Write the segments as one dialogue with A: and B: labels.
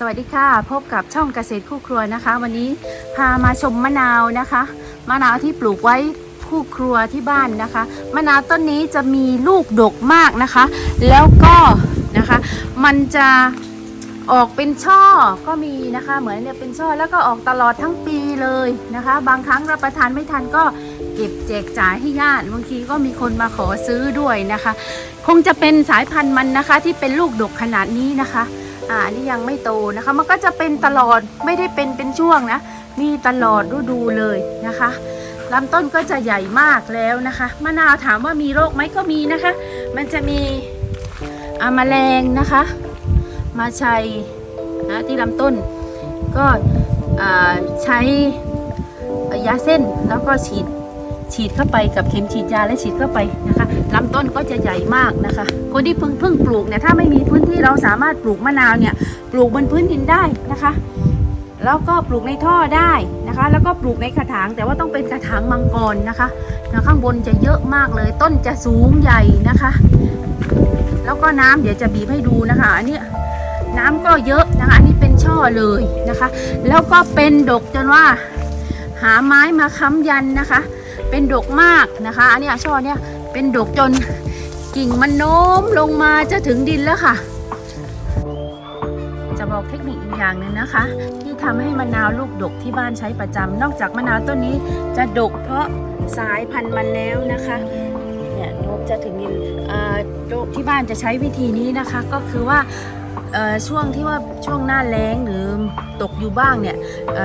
A: สวัสดีค่ะ พบกับช่องเกษตรคู่ครัวนะคะ วันนี้พามาชมมะนาวนะคะ มะนาวที่ปลูกไว้คู่ครัวที่บ้านนะคะ มะนาวต้นนี้จะมีลูกดกมากนะคะ แล้วก็นะคะ มันจะออกเป็นช่อก็มีนะคะ เหมือนเนี่ยเป็นช่อแล้วก็ออกตลอดทั้งปีเลยนะคะ บางครั้งรับประทานไม่ทันก็เก็บแจกจ่ายให้ญาติบางทีก็มีคนมาขอซื้อด้วยนะคะ คงจะเป็นสายพันธุ์มันนะคะ ที่เป็นลูกดกขนาดนี้นะคะ อ่าอันนี้ยังไม่โตนะคะ มันก็จะเป็นตลอดไม่ได้เป็นเป็นช่วงนะ มีตลอดฤดูเลยนะคะลำต้นก็จะใหญ่มากแล้วนะคะ มะนาวถามว่ามีโรคไหมก็มีนะคะ มันจะมีอาแมลงนะคะ มาชัยนะที่ลำต้น ก็ใช้ยาเส้นแล้วก็ฉีด ฉีดเข้าไปกับเข็มฉีดยาและฉีดเข้าไปนะคะลำต้นก็จะใหญ่มากนะคะ คนที่เพิ่งเพิ่งปลูกเนี่ยถ้าไม่มีพื้นที่เราสามารถปลูกมะนาวเนี่ยปลูกบนพื้นดินได้นะคะแล้วก็ปลูกในท่อได้นะคะ แล้วก็ปลูกในกระถาง แต่ว่าต้องเป็นกระถางมังกรนะคะแล้วข้างบนจะเยอะมากเลย ต้นจะสูงใหญ่นะคะ แล้วก็น้ำเดี๋ยวจะบีบให้ดูนะคะอันนี้น้ำก็เยอะนะคะอันนี้เป็นช่อเลยนะคะ แล้วก็เป็นดกจนว่า หาไม้มาค้ำยันนะคะ เป็นดกมากนะคะอันนี้ช่อเนี้ยเป็นดกจนกิ่งมันโน้มลงมาจะถึงดินแล้วค่ะ จะบอกเทคนิคอีกอย่างหนึ่งนะคะ ที่ทำให้มะนาวลูกดกที่บ้านใช้ประจำนอกจากมะนาวต้นนี้จะดกเพราะสายพันธุ์มันแล้วนะคะเนี่ยโน้มจะถึงดินอ่าที่บ้านจะใช้วิธีนี้นะคะก็คือว่า ช่วงที่ว่าช่วงหน้าแล้งหรือตกอยู่บ้างเนี่ย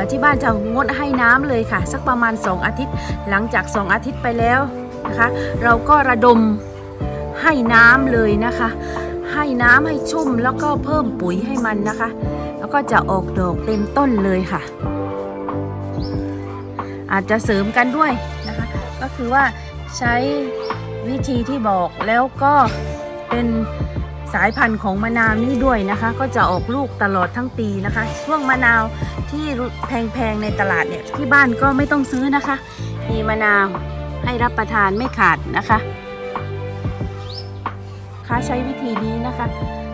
A: ที่บ้านจะงดให้น้ำเลยค่ะ สักประมาณ 2 อาทิตย์ หลังจาก 2 อาทิตย์ไปแล้วนะคะ เราก็ระดมให้น้ำเลยนะคะ ให้น้ำให้ชุ่มแล้วก็เพิ่มปุ๋ยให้มันนะคะ แล้วก็จะออกดอกเต็มต้นเลยค่ะ อาจจะเสริมกันด้วยนะคะ ก็คือว่าใช้วิธีที่บอกแล้วก็เป็น สายพันธุ์ของมะนาวนี้ด้วยนะคะ ก็จะออกลูกตลอดทั้งปีนะคะ ช่วงมะนาวที่แพงๆในตลาดเนี่ยที่บ้านก็ไม่ต้องซื้อนะคะ มีมะนาวให้รับประทานไม่ขาดนะคะค้าใช้วิธีนี้นะคะ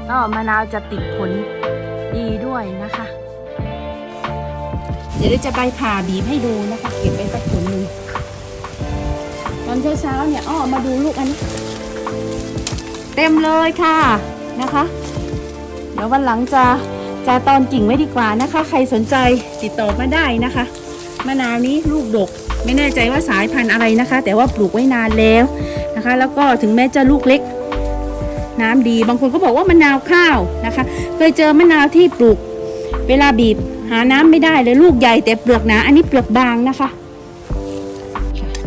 A: ก็มะนาวจะติดผลดีด้วยนะคะ เดี๋ยวจะไปผ่าบีบให้ดูนะคะ เก็บไปสักผลหนึ่งตอนเช้าๆเนี่ยอ้อมาดูลูกอันนี้ เต็มเลยค่ะนะคะ เดี๋ยววันหลังจะจะตอนกิ่งไว้ดีกว่านะคะ ใครสนใจติดต่อมาได้นะคะ มะนาวนี้ลูกดกไม่แน่ใจว่าสายพันธุ์อะไรนะคะ แต่ว่าปลูกไว้นานแล้วนะคะ แล้วก็ถึงแม้จะลูกเล็ก น้ำดีบางคนก็บอกว่ามะนาวข้าวนะคะ เคยเจอมะนาวที่ปลูก เวลาบีบหาน้ำไม่ได้เลยลูกใหญ่แต่เปลือกหนา อันนี้เปลือกบางนะคะ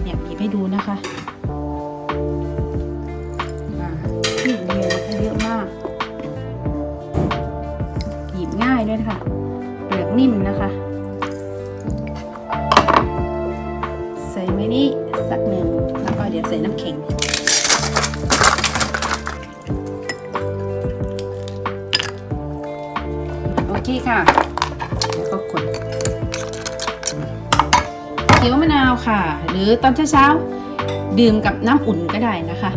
A: เนี่ยบีบให้ดูนะคะ นิ่มนะคะ ใส่ไว้นี่สักหนึ่งแล้วก็เดี๋ยวใส่น้ำแข็งโอเคค่ะ แล้วก็กดเขียวมะนาวค่ะ หรือตอนเช้าๆดื่มกับน้ำอุ่นก็ได้นะคะ